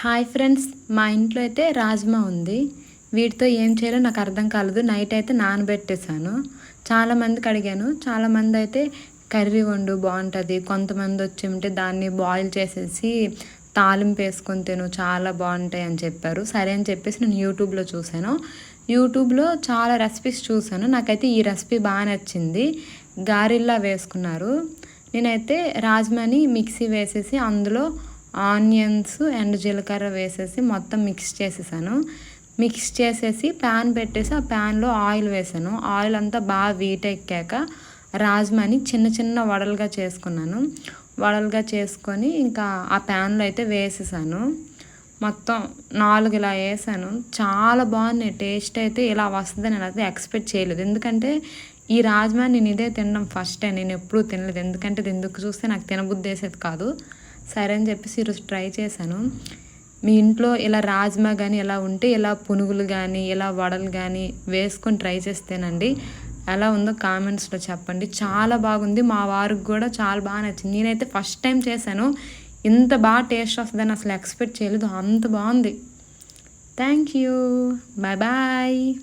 Hi friends మా ఇంట్లో అయితే రాజ్మా ఉంది. వీటితో ఏం చేయాలో నాకు అర్థం కాలేదు. నైట్ అయితే నానబెట్టేశాను. చాలామందికి అడిగాను. చాలామంది అయితే కర్రీ వండు బాగుంటుంది. కొంతమంది వచ్చి ఉంటే దాన్ని బాయిల్ చేసేసి తాలింపు వేసుకొని తిను చాలా బాగుంటాయి అని చెప్పారు. సరే అని చెప్పేసి నేను యూట్యూబ్లో చూశాను. యూట్యూబ్లో చాలా రెసిపీస్ చూశాను. నాకైతే ఈ రెసిపీ బాగా నచ్చింది. గారిల్లా వేసుకున్నారు. నేనైతే రాజ్మాని మిక్సీ వేసేసి అందులో ఆనియన్స్ అండ్ జీలకర్ర వేసేసి మొత్తం మిక్స్ చేసేసాను. మిక్స్ చేసేసి ప్యాన్ పెట్టేసి ఆ ప్యాన్లో ఆయిల్ వేసాను. ఆయిల్ అంతా బాగా వీట్ ఎక్కాక రాజ్మాని చిన్న చిన్న వడలుగా చేసుకున్నాను. వడలుగా చేసుకొని ఇంకా ఆ ప్యాన్లో అయితే వేసేసాను. మొత్తం నాలుగు ఇలా వేసాను. చాలా బాగున్నాయి. టేస్ట్ అయితే ఇలా వస్తుందని నేను అయితే ఎక్స్పెక్ట్ చేయలేదు. ఎందుకంటే ఈ రాజ్మా నేను ఇదే తినడం ఫస్ట్ టైం నేను ఎప్పుడూ తినలేదు. ఎందుకంటే ఇది ఎందుకు చూస్తే నాకు తినబుద్ధి వేసేది కాదు. సరే అని చెప్పేసి ఈరోజు ట్రై చేశాను. మీ ఇంట్లో ఇలా రాజ్మా కానీ ఇలా ఉంటే ఇలా పునుగులు కానీ ఇలా వడలు కానీ వేసుకొని ట్రై చేస్తేనండి ఎలా ఉందో కామెంట్స్లో చెప్పండి. చాలా బాగుంది. మా వారికి కూడా చాలా బాగా నచ్చింది. నేనైతే ఫస్ట్ టైం చేశాను. ఇంత బాగా టేస్ట్ వస్తుందని అసలు ఎక్స్పెక్ట్ చేయలేదు. అంత బాగుంది. Thank you bye bye.